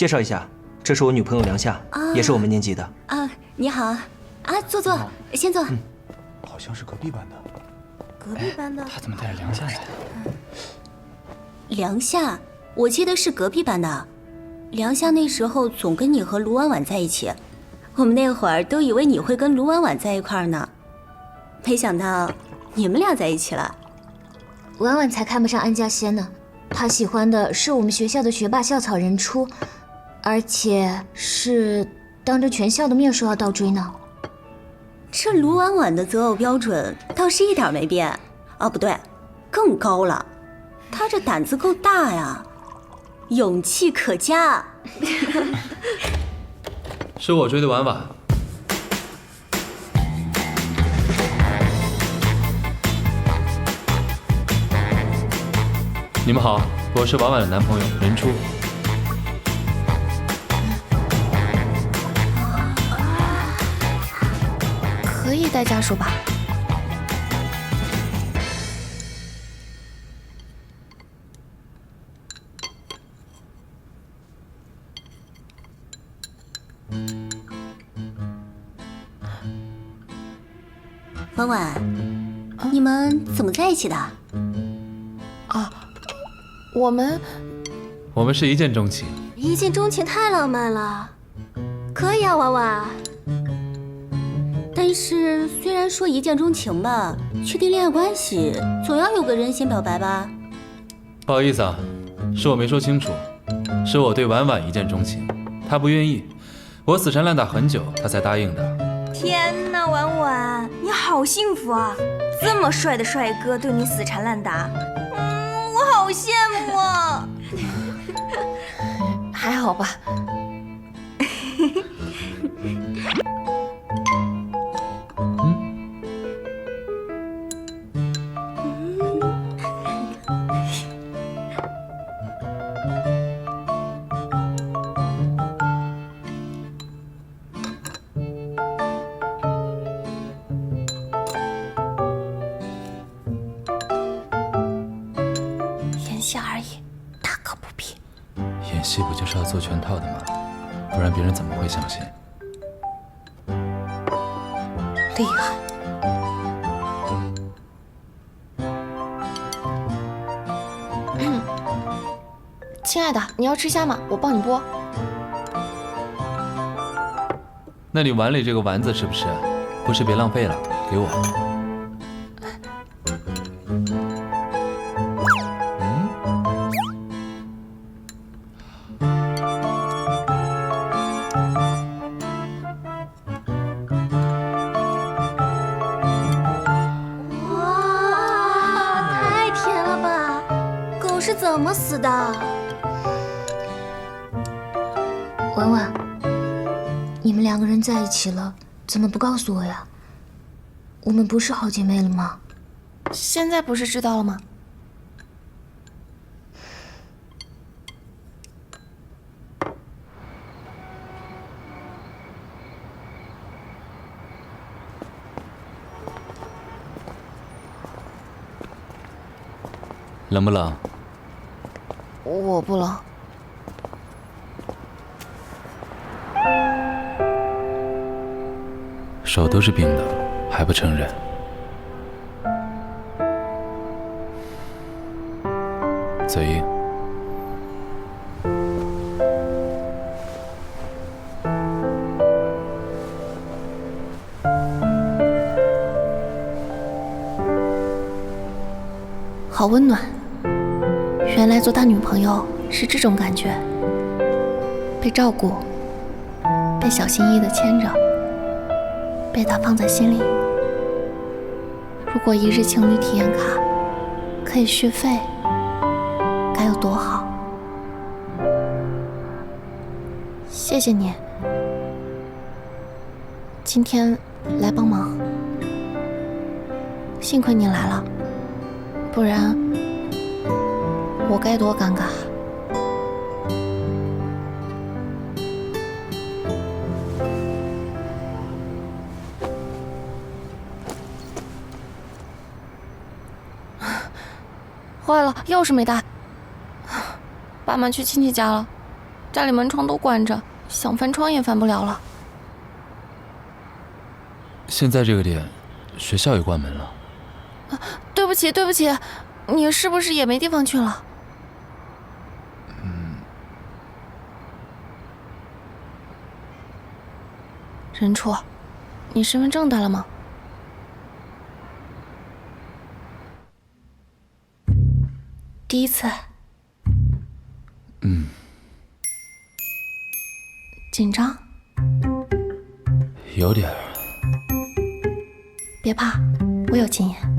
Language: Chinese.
介绍一下，这是我女朋友梁夏，也是我们年级的。啊，你好，啊，坐坐，先坐。好像是隔壁班的。隔壁班的？他怎么带着梁夏来的？梁夏，我记得是隔壁班的。梁夏那时候总跟你和卢婉婉在一起，我们那会儿都以为你会跟卢婉婉在一块儿呢，没想到你们俩在一起了。婉婉才看不上安家仙呢，她喜欢的是我们学校的学霸校草人初，而且是当着全校的面说要倒追呢。这卢婉婉的择偶标准倒是一点没变，哦不对，更高了。她这胆子够大呀，勇气可嘉。是我追的婉婉。你们好，我是婉婉的男朋友任初。可以带家属吧？婉婉，你们怎么在一起的？啊，我们我们是一见钟情。一见钟情太浪漫了，可以啊，婉婉。但是虽然说一见钟情吧，确定恋爱关系总要有个人先表白吧？不好意思啊，是我没说清楚，是我对婉婉一见钟情，她不愿意，我死缠烂打很久，她才答应的。天哪，婉婉，你好幸福啊！这么帅的帅哥对你死缠烂打，嗯，我好羡慕啊。还好吧。戏不就是要做全套的吗？不然别人怎么会相信？厉害。嗯，亲爱的，你要吃虾吗？我帮你剥。那你碗里这个丸子是不是？不是别浪费了，给我。怎么死的？文文，你们两个人在一起了，怎么不告诉我呀？我们不是好姐妹了吗？现在不是知道了吗？冷不冷？我不冷。手都是冰的，还不承认？嘴硬。好温暖。原来做他女朋友是这种感觉，被照顾，被小心翼翼的牵着，被他放在心里。如果一日情侣体验卡可以续费，该有多好！谢谢你，今天来帮忙，幸亏你来了，不然。我该多尴尬！坏了，钥匙没带，爸妈去亲戚家了。家里门窗都关着，想翻窗也翻不了了。现在这个点，学校也关门了。对不起，对不起，你是不是也没地方去了？任初，你身份证带了吗？第一次。嗯，紧张？有点儿。别怕，我有经验。